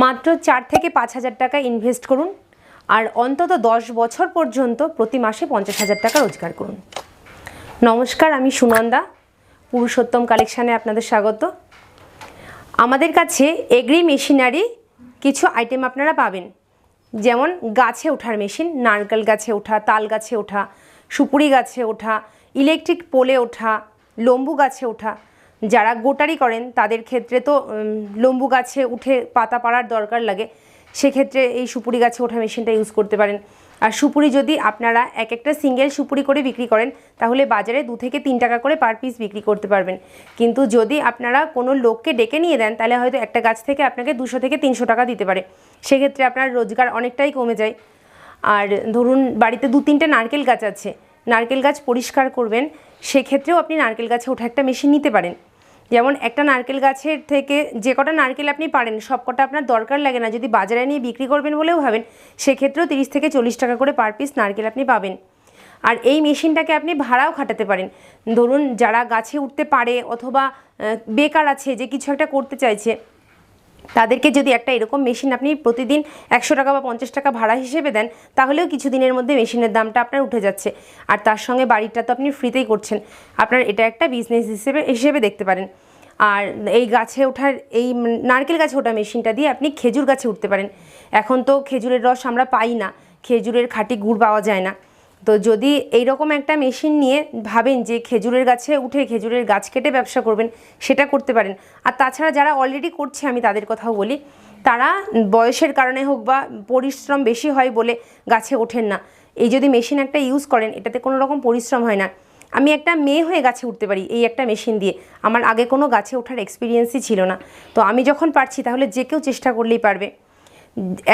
মাত্র চার থেকে পাঁচ হাজার টাকা ইনভেস্ট করুন আর অন্তত দশ বছর পর্যন্ত প্রতি মাসে পঞ্চাশ হাজার টাকা রোজগার করুন। নমস্কার, আমি সুনন্দা, পুরুষোত্তম কালেকশানে আপনাদের স্বাগত। আমাদের কাছে এগ্রি মেশিনারি কিছু আইটেম আপনারা পাবেন। যেমন গাছে ওঠার মেশিন নারকেল গাছে ওঠা, তাল গাছে ওঠা, সুপুরি গাছে ওঠা ইলেকট্রিক পোলে ওঠা, লম্বু গাছে ওঠা যারা গোটারি করেন, তাদের ক্ষেত্রে তো লম্বু গাছে উঠে পাতা পাড়ার দরকার লাগে। সেক্ষেত্রে এই সুপুরি গাছে ওঠা মেশিনটা ইউজ করতে পারেন। আর সুপুরি যদি আপনারা এক একটা সিঙ্গেল সুপুরি করে বিক্রি করেন, তাহলে বাজারে দু থেকে তিন টাকা করে পার পিস বিক্রি করতে পারবেন। কিন্তু যদি আপনারা কোনো লোককে ডেকে নিয়ে দেন, তাহলে হয়তো একটা গাছ থেকে আপনাকে দুশো থেকে তিনশো টাকা দিতে পারে। সেক্ষেত্রে আপনার রোজগার অনেকটাই কমে যায়। আর ধরুন, বাড়িতে দু তিনটে নারকেল গাছ আছে। নারকেল গাছ পরিষ্কার করবেন, সেক্ষেত্রেও আপনি নারকেল গাছে ওঠা একটা মেশিন নিতে পারেন। যেমন একটা নারকেল গাছের থেকে যে কটা নারকেল আপনি পারেন, সব কটা আপনার দরকার লাগে না। যদি বাজারে নিয়ে বিক্রি করবেন বলেও ভাবেন, সেক্ষেত্রেও তিরিশ থেকে চল্লিশ টাকা করে পার পিস নারকেল আপনি পাবেন। আর এই মেশিনটাকে আপনি ভাড়াও খাটাতে পারেন। ধরুন, যারা গাছে উঠতে পারে অথবা বেকার আছে যে কিছু একটা করতে চাইছে তাদেরকে যদি একটা এরকম মেশিন আপনি প্রতিদিন একশো টাকা বা পঞ্চাশ টাকা ভাড়া হিসেবে দেন, তাহলেও কিছু দিনের মধ্যে মেশিনের দামটা আপনার উঠে যাচ্ছে। আর তার সঙ্গে বাড়িটা তো আপনি ফ্রিতেই করছেন। আপনার এটা একটা বিজনেস হিসেবে হিসেবে দেখতে পারেন। আর এই গাছে ওঠার, এই নারকেল গাছে ওঠা মেশিনটা দিয়ে আপনি খেজুর গাছে উঠতে পারেন। এখন তো খেজুরের রস আমরা পাই না। খেজুরের খাঁটি গুড় পাওয়া যায় না। তো যদি এইরকম একটা মেশিন নিয়ে ভাবেন যে খেজুরের গাছে উঠে খেজুরের গাছ কেটে ব্যবসা করবেন, সেটা করতে পারেন। আর তাছাড়া যারা অলরেডি করছে, আমি তাদের কথাও বলি, তারা বয়সের কারণে হোক বা পরিশ্রম বেশি হয় বলে গাছে ওঠেন না। এই যদি মেশিন একটা ইউজ করেন, এটাতে কোনো রকম পরিশ্রম হয় না। আমি একটা মেয়ে হয়ে গাছে উঠতে পারি এই একটা মেশিন দিয়ে। আমার আগে কোনো গাছে ওঠার এক্সপিরিয়েন্সই ছিল না। তো আমি যখন পারছি, তাহলে যে কেউ চেষ্টা করলেই পারবে।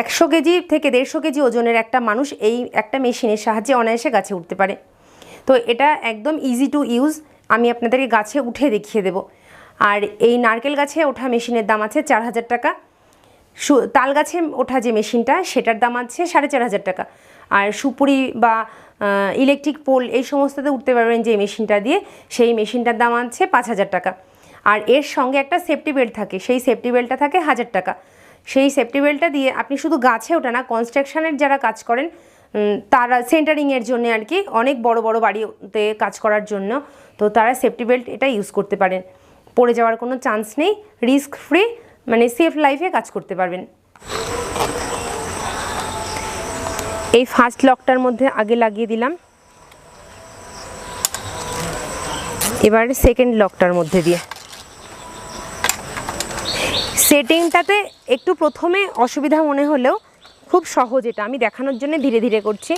একশো কেজি থেকে দেড়শো কেজি ওজনের একটা মানুষ এই একটা মেশিনের সাহায্যে অনায়াসে গাছে উঠতে পারে। তো এটা একদম ইজি টু ইউজ আমি আপনাদেরকে গাছে উঠে দেখিয়ে দেব। আর এই নারকেল গাছে ওঠা মেশিনের দাম আছে চার হাজার টাকা। সু, তাল গাছে ওঠা যে মেশিনটা, সেটার দাম আছে সাড়ে চার হাজার টাকা। আর সুপুরি বা ইলেকট্রিক পোল এই সমস্ততে উঠতে পারবেন যে মেশিনটা দিয়ে, সেই মেশিনটার দাম আছে পাঁচ হাজার টাকা। আর এর সঙ্গে একটা সেফটি বেল্ট থাকে। সেই সেফটি বেল্টটা থাকে হাজার টাকা। সেই সেফটি বেল্টটা দিয়ে আপনি শুধু গাছে ওঠা না কনস্ট্রাকশানের যারা কাজ করেন তারা সেন্টারিংয়ের জন্য আর কি অনেক বড় বড় বাড়িতে কাজ করার জন্য, তো তারা সেফটি বেল্ট এটা ইউজ করতে পারেন। পড়ে যাওয়ার কোনো চান্স নেই রিস্ক ফ্রি মানে সেফ লাইফে কাজ করতে পারবেন। এই ফার্স্ট লকটার মধ্যে আগে লাগিয়ে দিলাম। এবার সেকেন্ড লকটার মধ্যে দিয়ে। সেটিংটাতে একটু প্রথমে অসুবিধা মনে হলেও খুব সহজ এটা। আমি দেখানোর জন্য ধীরে ধীরে করছি।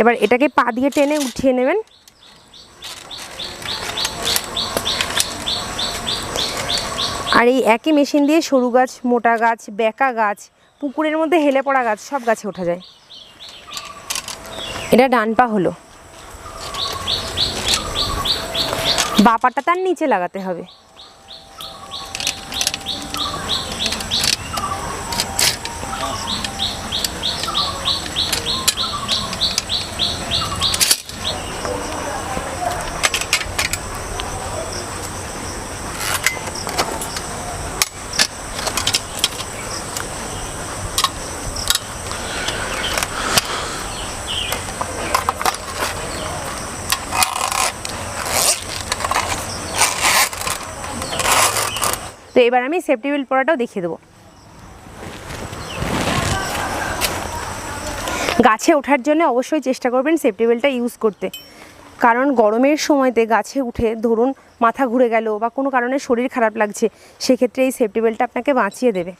এবার এটাকে পা দিয়ে টেনে উঠিয়ে নেবেন। আর এই একই মেশিন দিয়ে সরু গাছ, মোটা গাছ, বেকা গাছ, পুকুরের মধ্যে হেলে পড়া গাছ, সব গাছে ওঠা যায়। এটা ডান পা হলো। বাপাটা তার নিচে লাগাতে হবে। তো এবার আমি সেফটি বেল্ট পরাটাও দেখিয়ে দেবো। গাছে ওঠার জন্য অবশ্যই চেষ্টা করবেন সেফটি বেল্টটা ইউজ করতে। কারণ গরমের সময়তে গাছে উঠে ধরুন মাথা ঘুরে গেল বা কোনো কারণে শরীর খারাপ লাগছে, সেক্ষেত্রে এই সেফটি বেল্টটা আপনাকে বাঁচিয়ে দেবে।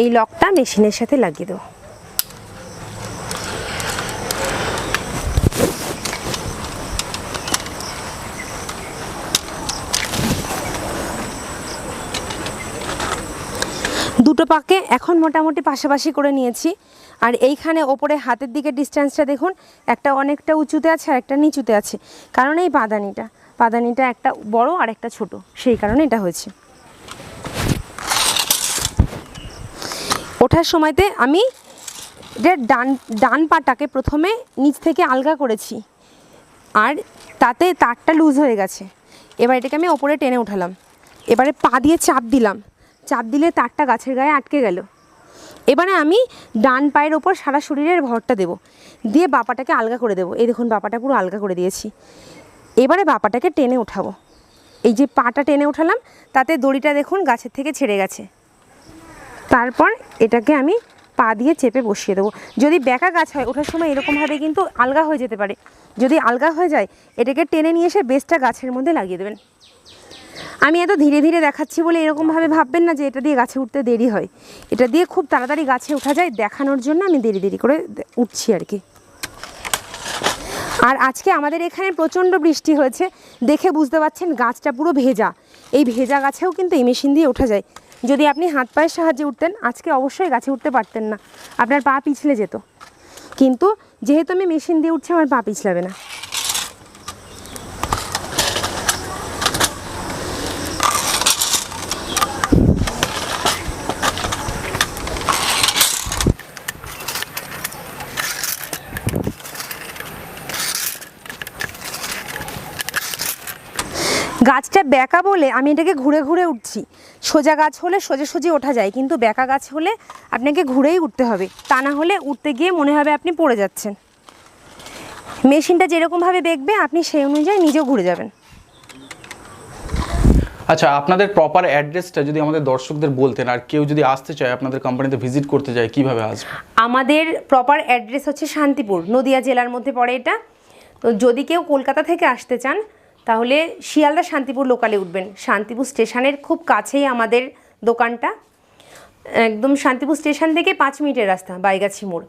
এই লকটা মেশিনের সাথে লাগিয়ে দেবো। দুটো পাকে এখন মোটামুটি পাশাপাশি করে নিয়েছি। আর এইখানে ওপরে হাতের দিকে ডিস্টেন্সটা দেখুন, একটা অনেকটা উঁচুতে আছে আর একটা নিচুতে আছে। কারণ এই পাদানিটা পাদানিটা একটা বড় আর একটা ছোট, সেই কারণে এটা হয়েছে। ওঠার সময়তে আমি এটা ডান ডান পাটাকে প্রথমে নিচ থেকে আলগা করেছি, আর তাতে তারটা লুজ হয়ে গেছে। এবার এটাকে আমি ওপরে টেনে উঠালাম। এবারে পা দিয়ে চাপ দিলাম। চাপ দিলে তারটা গাছের গায়ে আটকে গেল। এবারে আমি ডান পায়ের ওপর সারা শরীরের ভরটা দেবো। দিয়ে বাপাটাকে আলগা করে দেবো। এই দেখুন বাপাটা পুরো আলগা করে দিয়েছি। এবারে বাপাটাকে টেনে উঠাবো। এই যে পাটা টেনে উঠালাম, তাতে দড়িটা দেখুন গাছের থেকে ছেড়ে গেছে। তারপর এটাকে আমি পা দিয়ে চেপে বসিয়ে দেবো। যদি বেঁকা গাছ হয়, ওঠার সময় এরকমভাবে কিন্তু আলগা হয়ে যেতে পারে। যদি আলগা হয়ে যায়, এটাকে টেনে নিয়ে এসে বেসটা গাছের মধ্যে লাগিয়ে দেবেন। আমি এত ধীরে ধীরে দেখাচ্ছি বলে এরকমভাবে ভাববেন না যে এটা দিয়ে গাছে উঠতে দেরি হয়। এটা দিয়ে খুব তাড়াতাড়ি গাছে ওঠা যায়, দেখানোর জন্য আমি দেরি দেরি করে উঠছি আর কি। আর আজকে আমাদের এখানে প্রচণ্ড বৃষ্টি হয়েছে, দেখে বুঝতে পারছেন গাছটা পুরো ভেজা। এই ভেজা গাছেও কিন্তু এই মেশিন দিয়ে ওঠা যায়। যদি আপনি হাত পায়ের সাহায্যে উঠতেন, আজকে অবশ্যই গাছে উঠতে পারতেন না। আপনার পা পিছলে যেত। কিন্তু যেহেতু আমি মেশিন দিয়ে উঠছি, আমার পা পিছলাবে না। গাছটা বেঁকা বলে আমি এটাকে ঘুরে ঘুরে উঠছি। সোজা গাছ হলে সোজা সোজাসুজি ওঠা যায় কিন্তু বেঁকা গাছ হলে আপনাকে ঘুরেই উঠতে হবে। তা না হলে উঠতে গিয়ে মনে হবে আপনি পড়ে যাচ্ছেন। মেশিনটা যেরকমভাবে দেখবে আপনি সেই অনুযায়ী নিজেও ঘুরে যাবেন। আচ্ছা আপনাদের প্রপার অ্যাড্রেসটা যদি আমাদের দর্শকদের বলতেন আর কেউ যদি আসতে চায় আপনাদের কোম্পানিতে ভিজিট করতে চায় কীভাবে আসবে? আমাদের প্রপার অ্যাড্রেস হচ্ছে শান্তিপুর নদিয়া জেলার মধ্যে পড়ে এটা। তো যদি কেউ কলকাতা থেকে আসতে চান তাহলে শিয়ালদা শান্তিপুর লোকালে উঠবেন। শান্তিপুর স্টেশনের খুব কাছেই আমাদের দোকানটা। একদম শান্তিপুর স্টেশন থেকে পাঁচ মিনিটের রাস্তা, বাইগাছি মোড়।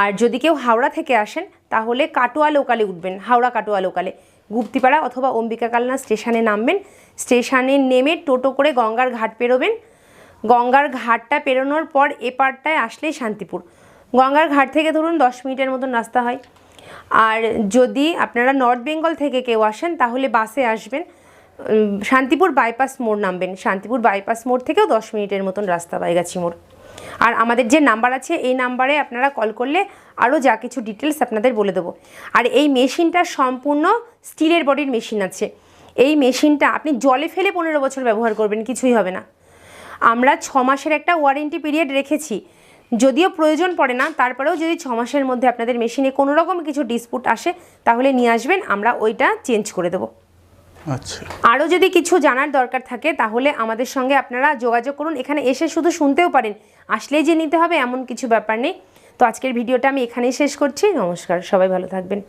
আর যদি কেউ হাওড়া থেকে আসেন, তাহলে কাটোয়া লোকালে উঠবেন, হাওড়া কাটোয়া লোকালে। গুপ্তিপাড়া অথবা অম্বিকা কালনা স্টেশনে নামবেন। স্টেশনে নেমে টোটো করে গঙ্গার ঘাট পেরোবেন। গঙ্গার ঘাটটা পেরোনোর পর এপারটায় আসলেই শান্তিপুর। গঙ্গার ঘাট থেকে ধরুন দশ মিনিটের মতন রাস্তা হয়। আর যদি আপনারা নর্থ বেঙ্গল থেকে কেউ আসেন, তাহলে বাসে আসবেন। শান্তিপুর বাইপাস মোড় নামবেন। শান্তিপুর বাইপাস মোড় থেকেও দশ মিনিটের মতন রাস্তা, বাইগাছি মোড়। আর আমাদের যে নাম্বার আছে, এই নাম্বারে আপনারা কল করলে আরও যা কিছু ডিটেলস আপনাদের বলে দেবো। আর এই মেশিনটা সম্পূর্ণ স্টিলের বডির মেশিন আছে। এই মেশিনটা আপনি জলে ফেলে পনেরো বছর ব্যবহার করবেন, কিছুই হবে না। আমরা ছ মাসের একটা ওয়ারেন্টি পিরিয়ড রেখেছি। যদিও প্রয়োজন পড়ে না তারপরেও যদি ছ মাসের মধ্যে আপনাদের মেশিনে কোনো রকম কিছু ডিসপুট আসে তাহলে নিয়ে আসবেন আমরা ওইটা চেঞ্জ করে দেবো। আচ্ছা। আরও যদি কিছু জানার দরকার থাকে তাহলে আমাদের সঙ্গে আপনারা যোগাযোগ করুন। এখানে এসে শুধু শুনতেও পারেন আসলেই যে নিতে হবে এমন কিছু ব্যাপার নেই। তো আজকের ভিডিওটা আমি এখানেই শেষ করছি। নমস্কার সবাই ভালো থাকবেন।